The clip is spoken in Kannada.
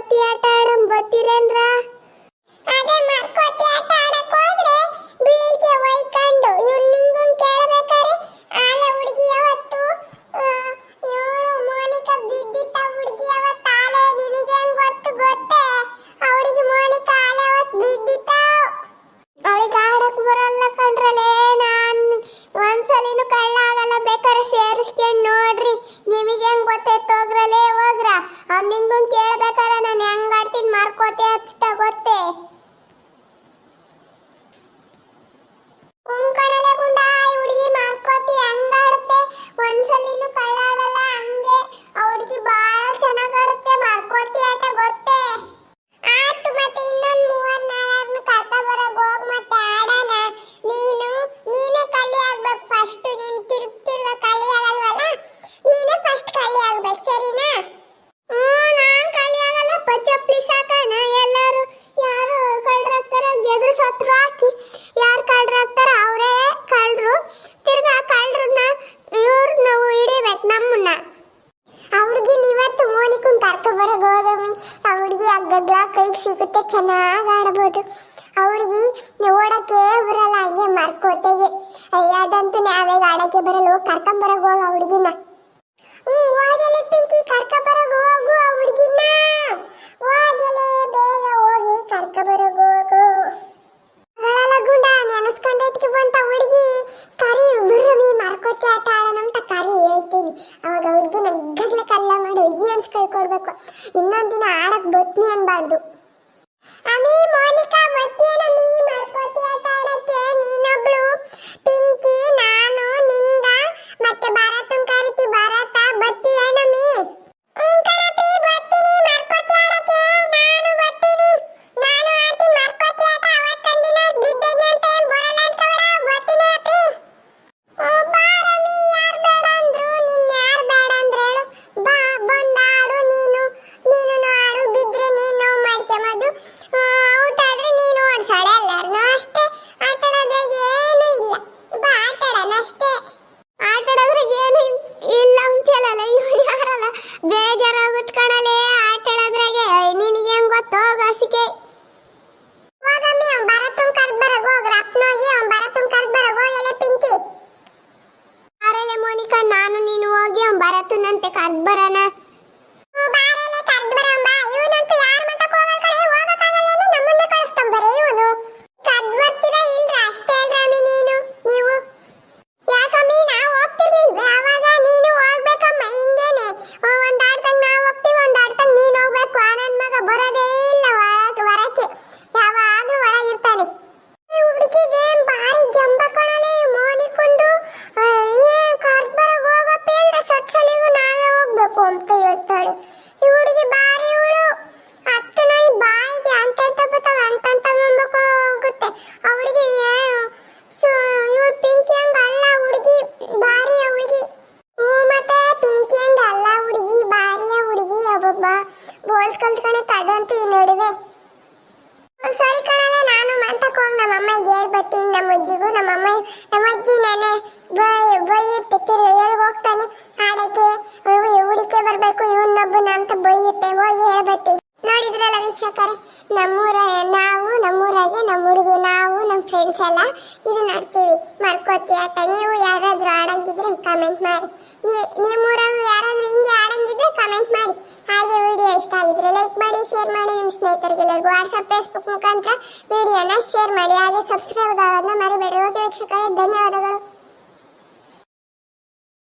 பாத்தியார் ಕೇಳ್ಬೇಕಾರ ನಾನು ಹೆಂಗ್ ಆಡ್ತೀನಿ ಮಾರ್ಕೋತೆ ಅಂತ ಗೊತ್ತೇ? ಉಂಕಣಲೆ ಗುಂಡ ಯಾರು ಕಳ್ಳರು ಆಗ್ತಾರೋ ಅವರೇ ಕಳ್ಳರು ತಿರ್ಗಾ ಕಳ್ಳರನ್ನ ಇವ್ರು ನಾವು ಹಿಡಿಬೇಕು ನಮ್ಮನ್ನ. ಅವ್ರಿಗಿನ್ ಇವತ್ತು ಮೋನಿಕುನ್ ಕರ್ಕೊಬರೋ ಗೋದಮಿ ಆ ಹುಡುಗಿ ಹಗ್ಗಗ್ಲ ಕೈಗೆ ಸಿಗುತ್ತೆ, ಚೆನ್ನಾಗಿ ಆಡಬಹುದು ಅವ್ರಿಗೆ ಓಡಕ್ಕೆ ಬರಲ್ಲ, ಹಂಗೆ ಮರ್ಕೋತೆಗೆ. ಅಯ್ಯ ಅದಂತೂ ನಾವೇ ಆಡಕ್ಕೆ ಬರಲ್ಲ, ಹೋಗಿ ಕರ್ಕೊಂಬರೋಕೆ ಹೋಗ ಹುಡುಗಿನ. trabalho ಬೋಲ್ ಕಲ್ತ್ಕೊಂಡೆ ತಗಂತು ಈ ನಡುವೆ. ಸಾರಿ ಕಣಲ್ಲ ನಾನು ಮಂಟಕ್ಕೆ ನಮ್ಮ ಅಮ್ಮಗೆ ಹೇಳ್ಬತ್ತೀನಿ ನಮ್ಮ ಅಜ್ಜಿಗೂ, ನಮ್ಮ ಅಮ್ಮ ನಮ್ಮ ಅಜ್ಜಿ ನಾನು ಬೈಯುತ್ತೆ ತಿರ್ಗಿ ಎಲ್ಲಿ ಹೋಗ್ತಾನೆ. ಹಾಡಕ್ಕೆ ಹುಡಿಕೆ ಬರಬೇಕು ಇವನ್ನೊಬ್ಬನ ನಂತ ಬೈಯುತ್ತೆ. ಹೋಗಿ ಹೇಳ್ಬತ್ತೀನಿ ನೋಡಿದ್ರಲ್ಲ ವೀಕ್ಷಕರೇ, ನಮ್ಮೂರ ನಾವು ನಮ್ಮೂರಾಗೆ, ನಮ್ಮ ಹುಡುಗಿ, ನಾವು ನಮ್ಮ ಫ್ರೆಂಡ್ಸ್ ಎಲ್ಲ ಇದು ನಡ್ತೀವಿ. ಮರ್ಕೋತಿ ಆಟ. ನೀವು ಯಾರಾದರೂ ಆಡಂಗಿದ್ರೆ ಕಮೆಂಟ್ ಮಾಡಿ. ನೀ ನಿಮ್ಮೂರಾಗ ಯಾರಾದರೂ ಹಿಂಗೆ ಆಡಂಗಿದ್ರೆ ಕಮೆಂಟ್ ಮಾಡಿ. ಇಷ್ಟ ಆಗಿದ್ರೆ ಲೈಕ್ ಮಾಡಿ ಶೇರ್ ಮಾಡಿ ನಿಮ್ಮ ಸ್ನೇಹಿತರಿಗೆಲ್ಲರಿಗೂ ವಾಟ್ಸಪ್ ಫೇಸ್ಬುಕ್ ಮುಖಾಂತರ ವಿಡಿಯೋನ ಶೇರ್ ಮಾಡಿ. ಹಾಗೆ ಸಬ್ಸ್ಕ್ರೈಬ್ ಆಗೋದನ್ನ ಮರಿಬೇಡಿ ಓಕೆ ವೀಕ್ಷಕರೇ, ಧನ್ಯವಾದಗಳು.